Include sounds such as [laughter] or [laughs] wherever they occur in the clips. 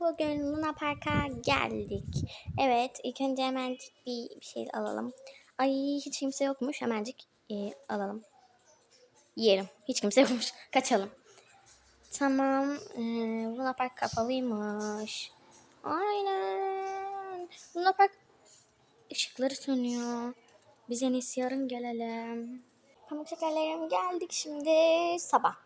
Bugün Luna Park'a geldik. Evet, ilk önce hemencik bir, şey alalım. Ay hiç kimse yokmuş. Hemencik e, alalım. Yiyelim. Hiç kimse yokmuş. [laughs] Kaçalım. Tamam. E, Luna Park kapalıymış. Aynen. Luna Park ışıkları sönüyor. Biz en iyisi yarın gelelim. Pamuk şekerlerim geldik şimdi sabah.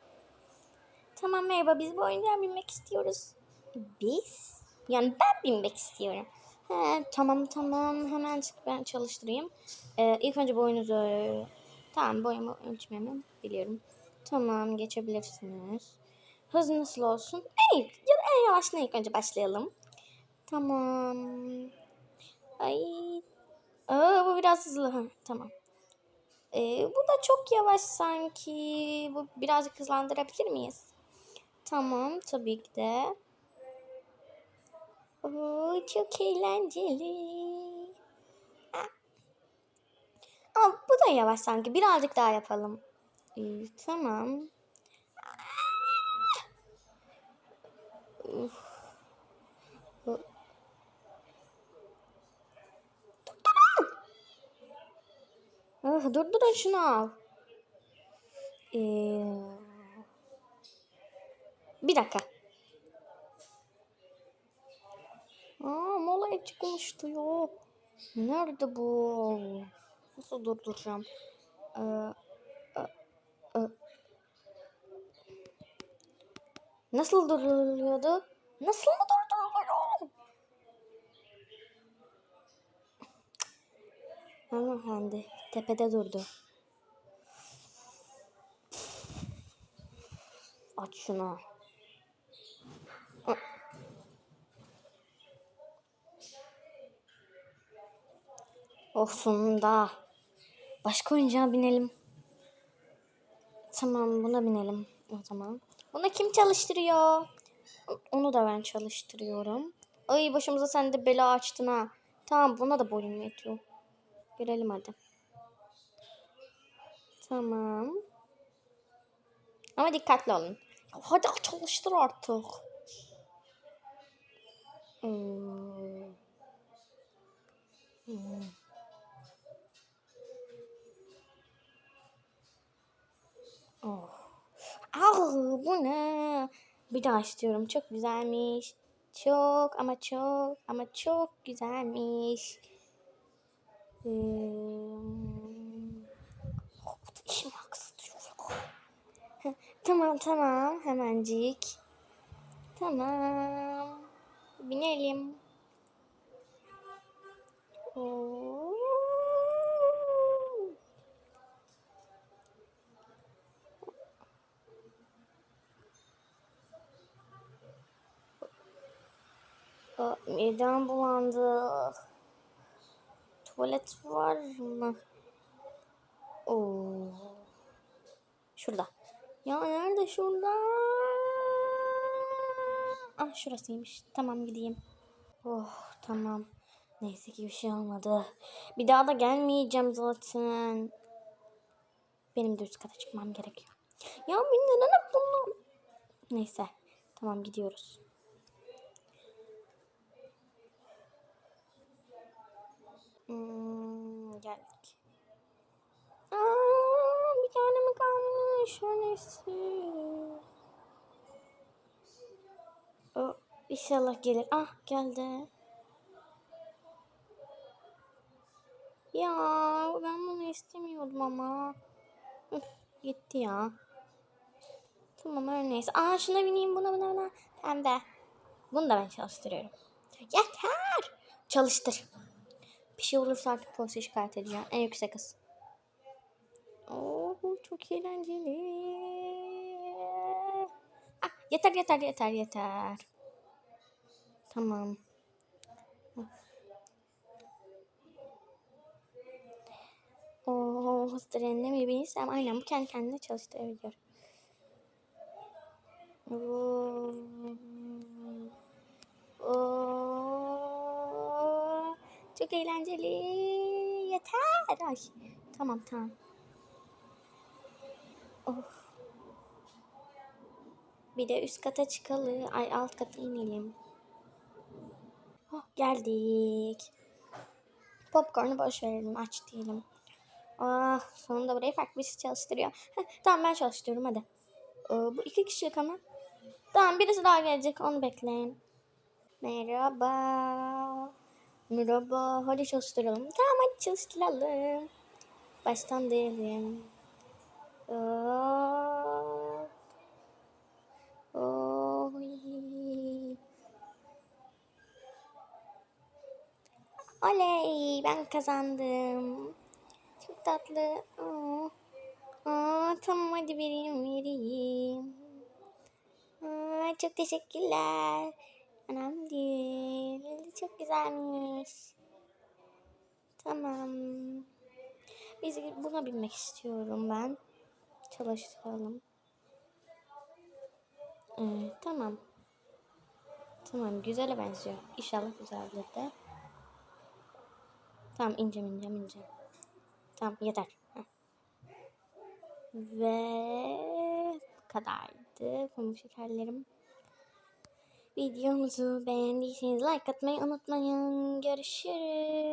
Tamam merhaba biz bu oyuncağa binmek istiyoruz. Biz? Yani ben binmek istiyorum. He, tamam tamam hemen çık ben çalıştırayım. Ee, ilk önce boyunuzu tamam boyumu ölçmemi biliyorum. Tamam geçebilirsiniz. Hız nasıl olsun? En, ya da en yavaşına ilk önce başlayalım. Tamam. Ay. Aa, bu biraz hızlı. Ha, tamam. Ee, bu da çok yavaş sanki. Bu birazcık hızlandırabilir miyiz? Tamam tabii ki de. Oo, çok eğlenceli. Ah. Aa, bu da yavaş sanki. Birazcık daha yapalım. Ee, tamam. Uf. Ah, durdurun şunu. Ee, bir dakika. Aa, molaya çıkmıştı ya. Nerede bu? Nasıl durduracağım? Ee, e, e. Nasıl durduruluyordu? Nasıl mı durduruluyor? Hanımefendi tepede durdu. Aç şunu. Oh sonunda. Başka oyuncağa binelim. Tamam buna binelim o zaman. Bunu kim çalıştırıyor? Onu da ben çalıştırıyorum. Ay başımıza sen de bela açtın ha. Tamam buna da boyun yetiyor. Girelim hadi. Tamam. Ama dikkatli olun. Hadi çalıştır artık. Hmm. Hmm. Bu ne? Bir daha istiyorum. Çok güzelmiş. Çok ama çok ama çok güzelmiş. Heh, [laughs] tamam tamam hemencik. Tamam. Binelim. Oo. Aa, Midem bulandı. Tuvalet var mı? Oo. Şurada. Ya nerede şurada? Ah şurasıymış. Tamam gideyim. Oh tamam. Neyse ki bir şey olmadı. Bir daha da gelmeyeceğim zaten. Benim de üst kata çıkmam gerekiyor. Ya ben neden hep bunu... Neyse. Tamam gidiyoruz. Hmm, geldik. Aa, bir tane mi kalmış? Öylesi. O, inşallah gelir. Ah geldi. Ya ben bunu istemiyordum ama. Üf, gitti ya. Tamam her neyse. Aa şuna bineyim buna buna buna. Hem de. Bunu da ben çalıştırıyorum. Yeter. Çalıştır. Bir şey olursa artık polise şikayet edeceğim. En yüksek hız. Oo çok eğlenceli. Ah, yeter yeter yeter yeter. Tamam. Oo, hız trenine mi binsem? Aynen bu kendi kendine çalıştırabiliyor. Oo. Oo. Çok eğlenceli. Yeter. Ay. Tamam tamam. Of. Bir de üst kata çıkalım. Ay alt kata inelim. Oh, geldik. Popcorn'u boş verelim aç değilim. Ah sonunda burayı farklı birisi çalıştırıyor. Heh, tamam ben çalıştırıyorum hadi. Ee, bu iki kişilik ama. Tamam birisi daha gelecek onu bekleyin. Merhaba. Merhaba. Hadi çalıştıralım. Tamam hadi çalıştıralım. Baştan diyelim. Hop. Oy. Oley ben kazandım. Çok tatlı. Aa, Aa, tamam hadi vereyim vereyim. Aa, çok teşekkürler. Önemli değil. Çok güzelmiş. Tamam. Biz buna binmek istiyorum ben. Çalıştıralım. Evet, tamam. Tamam güzele benziyor. İnşallah güzeldir de. Tamam ineceğim ineceğim ineceğim. Tamam yeter. Heh. Ve bu kadardı pamuk şekerlerim. Videomuzu beğendiyseniz like atmayı unutmayın. Görüşürüz.